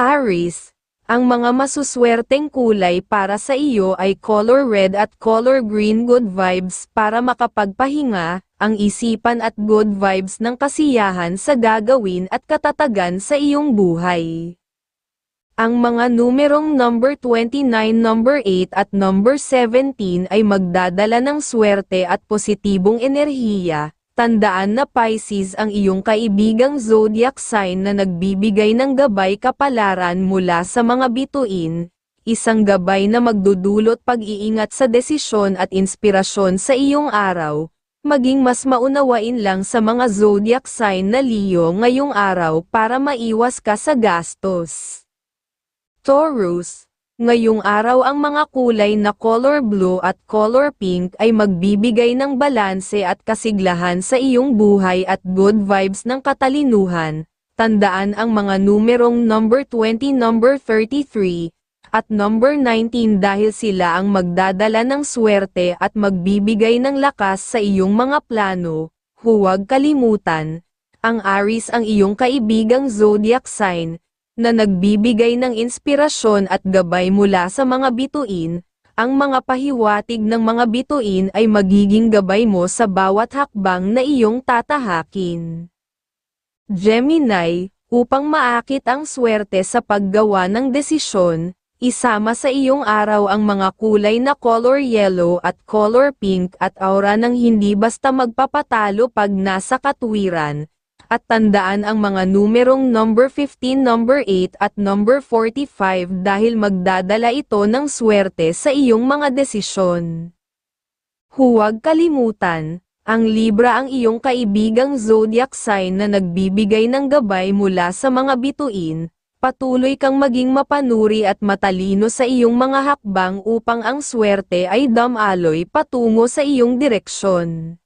Aries, ang mga masuswerteng kulay para sa iyo ay color red at color green good vibes para makapagpahinga, ang isipan at good vibes ng kasiyahan sa gagawin at katatagan sa iyong buhay. Ang mga numerong number 29, number 8 at number 17 ay magdadala ng swerte at positibong enerhiya. Tandaan na Pisces ang iyong kaibigang zodiac sign na nagbibigay ng gabay kapalaran mula sa mga bituin, isang gabay na magdudulot pag-iingat sa desisyon at inspirasyon sa iyong araw, maging mas maunawain lang sa mga zodiac sign na Leo ngayong araw para maiwas ka sa gastos. Taurus, ngayong araw ang mga kulay na color blue at color pink ay magbibigay ng balanse at kasiglahan sa iyong buhay at good vibes ng katalinuhan. Tandaan ang mga numerong number 20, number 33, at number 19 dahil sila ang magdadala ng swerte at magbibigay ng lakas sa iyong mga plano. Huwag kalimutan, ang Aries ang iyong kaibigang zodiac sign, na nagbibigay ng inspirasyon at gabay mula sa mga bituin, ang mga pahiwatig ng mga bituin ay magiging gabay mo sa bawat hakbang na iyong tatahakin. Gemini, upang maakit ang swerte sa paggawa ng desisyon, isama sa iyong araw ang mga kulay na color yellow at color pink at aura ng hindi basta magpapatalo pag nasa katwiran, at tandaan ang mga numerong number 15, number 8 at number 45 dahil magdadala ito ng swerte sa iyong mga desisyon. Huwag kalimutan, ang Libra ang iyong kaibigang zodiac sign na nagbibigay ng gabay mula sa mga bituin, patuloy kang maging mapanuri at matalino sa iyong mga hakbang upang ang swerte ay damaloy patungo sa iyong direksyon.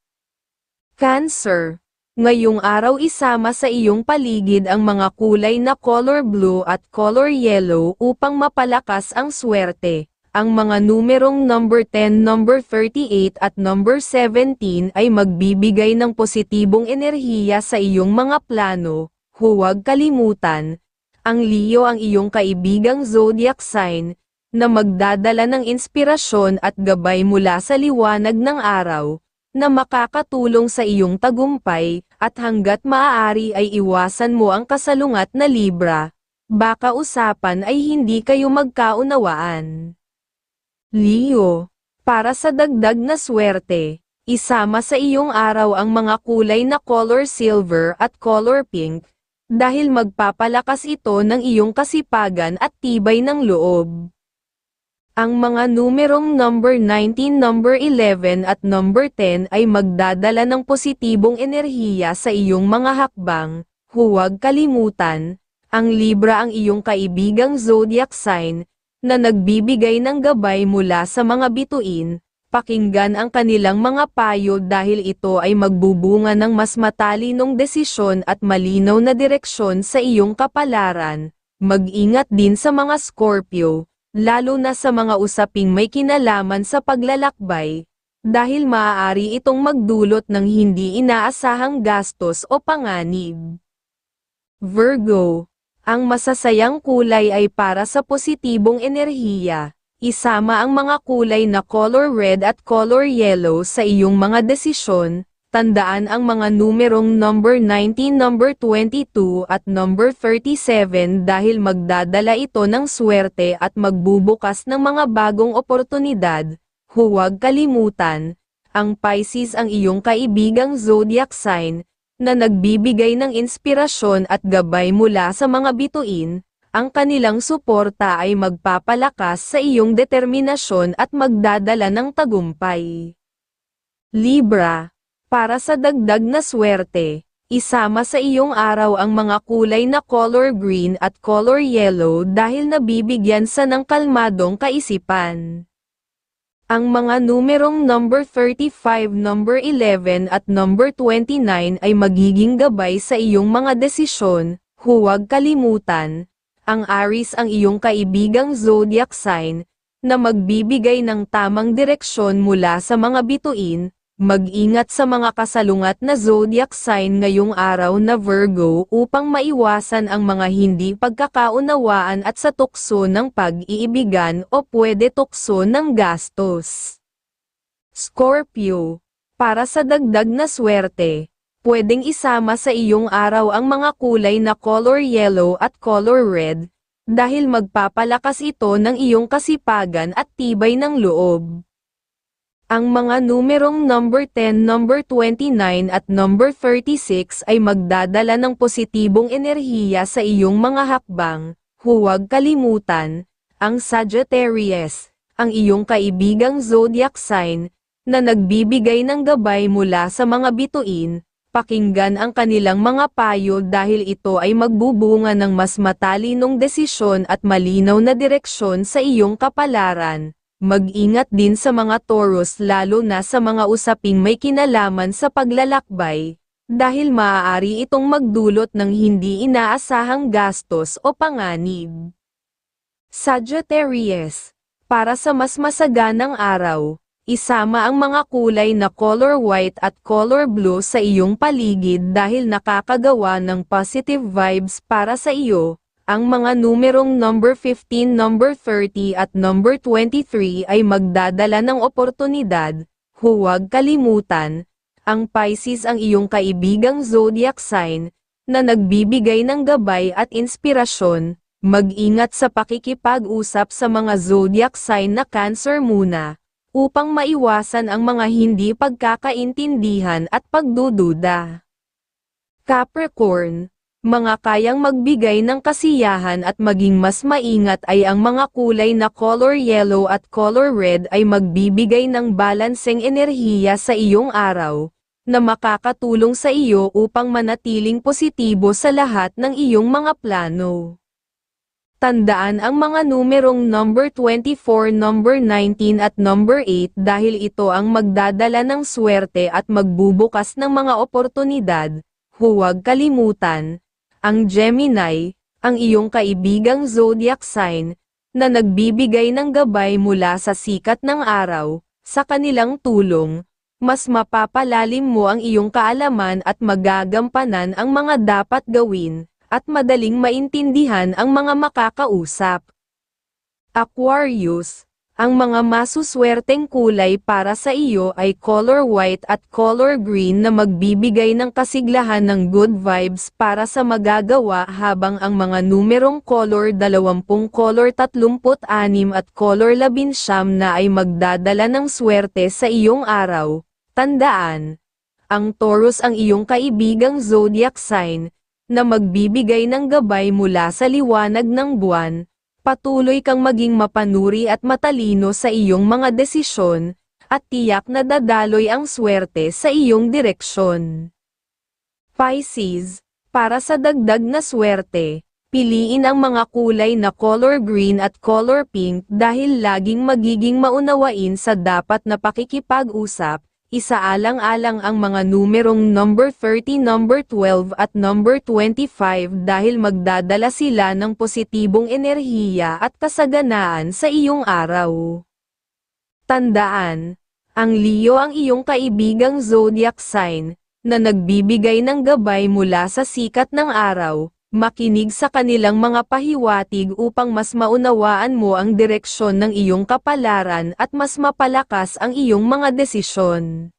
Cancer Ngayong araw isama sa iyong paligid ang mga kulay na color blue at color yellow upang mapalakas ang swerte. Ang mga numerong number 10, number 38 at number 17 ay magbibigay ng positibong enerhiya sa iyong mga plano. Huwag kalimutan, ang Leo ang iyong kaibigang zodiac sign, na magdadala ng inspirasyon at gabay mula sa liwanag ng araw na makakatulong sa iyong tagumpay, at hanggat maaari ay iwasan mo ang kasalungat na Libra. Baka usapan ay hindi kayo magkaunawaan. Leo, para sa dagdag na swerte, isama sa iyong araw ang mga kulay na color silver at color pink, dahil magpapalakas ito ng iyong kasipagan at tibay ng loob. Ang mga numerong number 19, number 11 at number 10 ay magdadala ng positibong enerhiya sa iyong mga hakbang. Huwag kalimutan, ang Libra ang iyong kaibigang zodiac sign, na nagbibigay ng gabay mula sa mga bituin. Pakinggan ang kanilang mga payo dahil ito ay magbubunga ng mas matalinong desisyon at malinaw na direksyon sa iyong kapalaran. Mag-ingat din sa mga Scorpio lalo na sa mga usaping may kinalaman sa paglalakbay, dahil maaari itong magdulot ng hindi inaasahang gastos o panganib. Virgo, ang masasayang kulay ay para sa positibong enerhiya. Isama ang mga kulay na color red at color yellow sa iyong mga desisyon, Tandaan ang mga numerong number 19, number 22 at number 37 dahil magdadala ito ng swerte at magbubukas ng mga bagong oportunidad. Huwag kalimutan, ang Pisces ang iyong kaibigang zodiac sign, na nagbibigay ng inspirasyon at gabay mula sa mga bituin, ang kanilang suporta ay magpapalakas sa iyong determinasyon at magdadala ng tagumpay. Libra para sa dagdag na swerte, isama sa iyong araw ang mga kulay na color green at color yellow dahil nabibigyan sa ng kalmadong kaisipan. Ang mga numerong number 35, number 11 at number 29 ay magiging gabay sa iyong mga desisyon, huwag kalimutan, ang Aries ang iyong kaibigang zodiac sign, na magbibigay ng tamang direksyon mula sa mga bituin, Mag-ingat sa mga kasalungat na zodiac sign ngayong araw na Virgo upang maiwasan ang mga hindi pagkakaunawaan at sa tukso ng pag-iibigan o pwede tukso ng gastos. Scorpio. Para sa dagdag na swerte, pwedeng isama sa iyong araw ang mga kulay na color yellow at color red, dahil magpapalakas ito ng iyong kasipagan at tibay ng loob. Ang mga numerong number 10, number 29 at number 36 ay magdadala ng positibong enerhiya sa iyong mga hakbang. Huwag kalimutan, ang Sagittarius, ang iyong kaibigang zodiac sign, na nagbibigay ng gabay mula sa mga bituin, pakinggan ang kanilang mga payo dahil ito ay magbubunga ng mas matalinong desisyon at malinaw na direksyon sa iyong kapalaran. Mag-ingat din sa mga Taurus lalo na sa mga usaping may kinalaman sa paglalakbay, dahil maaari itong magdulot ng hindi inaasahang gastos o panganib. Sagittarius, para sa mas masaganang araw, isama ang mga kulay na color white at color blue sa iyong paligid dahil nakakagawa ng positive vibes para sa iyo, ang mga numerong number 15, number 30 at number 23 ay magdadala ng oportunidad. Huwag kalimutan, ang Pisces ang iyong kaibigang zodiac sign, na nagbibigay ng gabay at inspirasyon. Mag-ingat sa pakikipag-usap sa mga zodiac sign na Cancer muna, upang maiwasan ang mga hindi pagkakaintindihan at pagdududa. Capricorn mga kayang magbigay ng kasiyahan at maging mas maingat ay ang mga kulay na color yellow at color red ay magbibigay ng balanseng enerhiya sa iyong araw, na makakatulong sa iyo upang manatiling positibo sa lahat ng iyong mga plano. Tandaan ang mga numerong number 24, number 19 at number 8 dahil ito ang magdadala ng swerte at magbubukas ng mga oportunidad. Huwag kalimutan, ang Gemini, ang iyong kaibigang zodiac sign, na nagbibigay ng gabay mula sa sikat ng araw, sa kanilang tulong, mas mapapalalim mo ang iyong kaalaman at magagampanan ang mga dapat gawin, at madaling maintindihan ang mga makakausap. Aquarius, ang mga masuswerteng kulay para sa iyo ay color white at color green na magbibigay ng kasiglahan ng good vibes para sa magagawa habang ang mga numerong color 20 color 36 at color 19 na ay magdadala ng swerte sa iyong araw. Tandaan, ang Taurus ang iyong kaibigang zodiac sign, na magbibigay ng gabay mula sa liwanag ng buwan, Patuloy kang maging mapanuri at matalino sa iyong mga desisyon, at tiyak na dadaloy ang swerte sa iyong direksyon. Pisces, para sa dagdag na swerte, piliin ang mga kulay na color green at color pink dahil laging magiging maunawain sa dapat na pakikipag-usap, Isaalang-alang ang mga numerong number 30, number 12 at number 25 dahil magdadala sila ng positibong enerhiya at kasaganaan sa iyong araw. Tandaan, ang Leo ang iyong kaibigang zodiac sign, na nagbibigay ng gabay mula sa sikat ng araw, makinig sa kanilang mga pahiwatig upang mas maunawaan mo ang direksyon ng iyong kapalaran at mas mapalakas ang iyong mga desisyon.